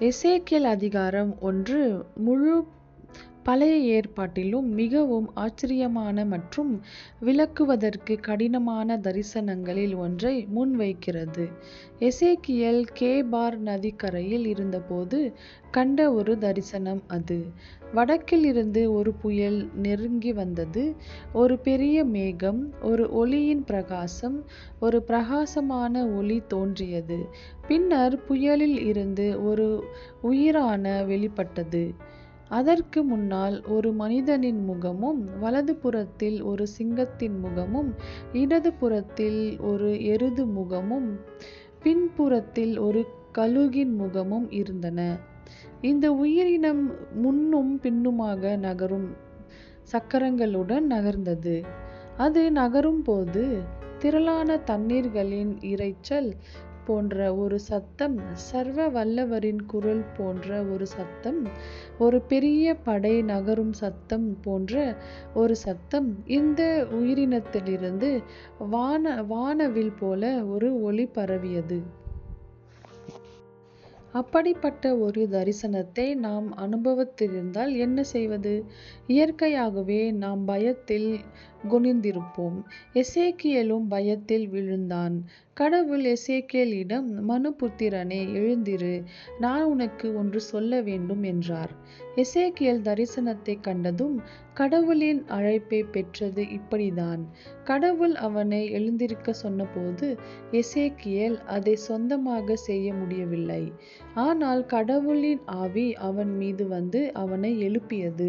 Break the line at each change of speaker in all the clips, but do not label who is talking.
எசேக்கியல் அதிகாரம் ஒன்று முழு பழைய ஏற்பாட்டிலும் மிகவும் ஆச்சரியமான மற்றும் விளக்குவதற்கு கடினமான தரிசனங்களில் ஒன்றை முன்வைக்கிறது. எசேக்கியல் கேபார் நதிக்கரையில் இருந்தபோது கண்ட ஒரு தரிசனம் அது. வடக்கில் இருந்து ஒரு புயல் நெருங்கி வந்தது. ஒரு பெரிய மேகம், ஒரு ஒளியின் பிரகாசம், ஒரு பிரகாசமான ஒளி தோன்றியது. பின்னர் புயலில் இருந்து ஒரு உயிரான வெளிப்பட்டது. அதற்கு முன்னால் ஒரு மனிதனின் முகமும் வலது புறத்தில் ஒரு சிங்கத்தின் முகமும் இடது புறத்தில் ஒரு எருது முகமும் பின்புறத்தில் ஒரு கழுகின் முகமும் இருந்தன. இந்த உயிரினம் முன்னும் பின்னுமாக நகரும் சக்கரங்களுடன் நகர்ந்தது. அது நகரும் போது திரளான தண்ணீர்களின் இரைச்சல் போன்ற ஒரு சத்தம் சர்வ வல்லவரின் குரல் போன்ற ஒரு சத்தம் ஒரு பெரிய படை நகரும் சத்தம் போன்ற ஒரு சத்தம் இந்த உயிரினத்திலிருந்து வான வானவில் போல ஒரு ஒளி பரவியது. அப்படிப்பட்ட ஒரு தரிசனத்தை நாம் அனுபவித்திருந்தால் என்ன செய்வது? இயற்கையாகவே நாம் பயத்தில் குனிந்திருப்போம். எசேக்கியேலும் பயத்தில் விழுந்தான். கடவுள் எசேக்கியேலிடம் மனுபுத்திரனே எழுந்திரு நான் உனக்கு ஒன்று சொல்ல வேண்டும் என்றார். எசேக்கியல் தரிசனத்தைக் கண்டதும் கடவுளின் அழைப்பைப் பெற்றது இப்படிதான் கடவுள் அவனை எழுந்திருக்க சொன்னபோது எசேக்கியல் அதை சொந்தமாக செய்ய முடியவில்லை. ஆனால் கடவுளின் ஆவி அவன் மீது வந்து அவனை எழுப்பியது.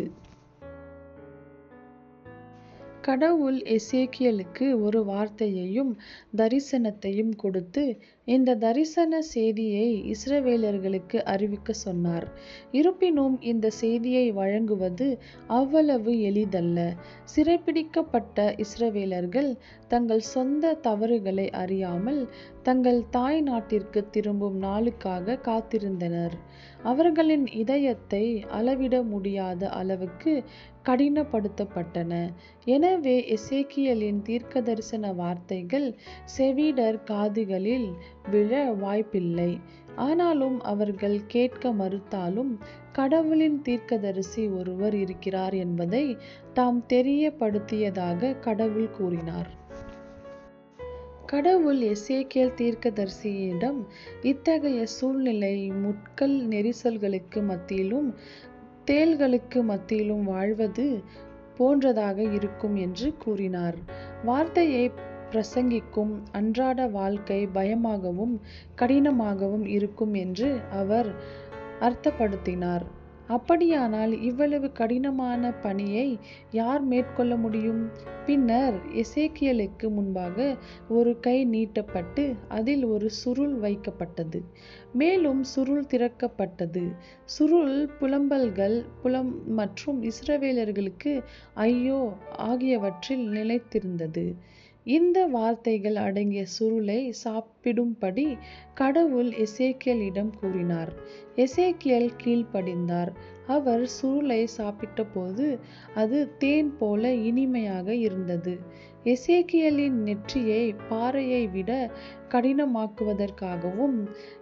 கடவுள் எசேக்கியலுக்கு ஒரு வார்த்தையையும் தரிசனத்தையும் கொடுத்து இந்த தரிசன செய்தியை இஸ்ரவேலர்களுக்கு அறிவிக்க சொன்னார். இருப்பினும் இந்த செய்தியை வழங்குவது அவ்வளவு எளிதல்ல. சிறைப்பிடிக்கப்பட்ட இஸ்ரவேலர்கள் தங்கள் சொந்த தவறுகளை அறியாமல் தங்கள் தாய் நாட்டிற்கு திரும்பும் நாளுக்காக காத்திருந்தனர். அவர்களின் இதயத்தை அளவிட முடியாத அளவுக்கு கடினப்படுத்தப்பட்டன. எனவே எசேக்கியேலின் தீர்க்கதரிசன வார்த்தைகள் செவிடர் காதுகளில் விழ வாய்ப்பில்லை. ஆனாலும் அவர்கள் கேட்க மறுத்தாலும் கடவுளின் தீர்க்கதரிசி ஒருவர் இருக்கிறார் என்பதை தாம் தெரியப்படுத்தியதாக கடவுள் கூறினார். கடவுள் எசேக்கியல் தீர்க்கதரிசியிடம் இத்தகைய சூழ்நிலை முட்கள் நெரிசல்களுக்கு மத்தியிலும் தேள்களுக்கு மத்தியிலும் வாழ்வது போன்றதாக இருக்கும் என்று கூறினார். வார்த்தையை பிரசங்கிக்கும் அன்றாட வாழ்க்கை பயமாகவும் கடினமாகவும் இருக்கும் என்று அவர் அர்த்தப்படுத்தினார். அப்படியானால் இவ்வளவு கடினமான பணியை யார் மேற்கொள்ள முடியும்? பின்னர் எசேக்கியலுக்கு முன்பாக ஒரு கை நீட்டப்பட்டு அதில் ஒரு சுருள் வைக்கப்பட்டது. மேலும் சுருள் திறக்கப்பட்டது. சுருள் புலம்பல்கள் புலம் மற்றும் இஸ்ரவேலர்களுக்கு ஐயோ ஆகியவற்றில் நிலைத்திருந்தது. இந்த வார்த்தைகள் அடங்கிய சுருளை சாப்பிடும்படி கடவுள் எசேக்கியலிடம் கூறினார். எசேக்கியல் கீழ்ப்படிந்தார். அவர் சுருளை சாப்பிட்டபோது அது தேன் போல இனிமையாக இருந்தது. எசேக்கியலின் நெற்றியை பாறையை விட கடினமாக்குவதற்காகவும்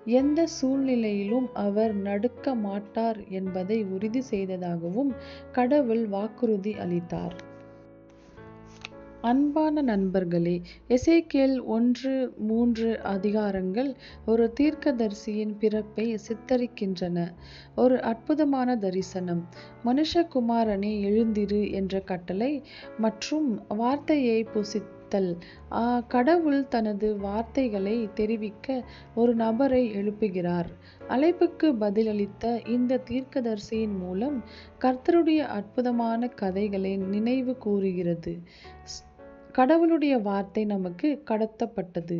எந்த சூழ்நிலையிலும் அவர் நடுக்க மாட்டார் என்பதை உறுதி செய்ததாகவும் கடவுள் வாக்குறுதி அளித்தார். அன்பான நண்பர்களே எசேக்கியேல் ஒன்று மூன்று அதிகாரங்கள் ஒரு தீர்க்கதரிசியின் பிறப்பை சித்தரிக்கின்றன. ஒரு அற்புதமான தரிசனம் மனுஷகுமாரனே எழுந்திரு என்ற கட்டளை மற்றும் வார்த்தையை புசித்தல். கடவுள் தனது வார்த்தைகளை தெரிவிக்க ஒரு நபரை எழுப்புகிறார். அழைப்புக்கு பதிலளித்த இந்த தீர்க்கதரிசியின் மூலம் கர்த்தருடைய அற்புதமான கதைகளை நினைவு கூறுகிறது கடவுளுடைய வார்த்தை நமக்கு கடத்தப்பட்டது.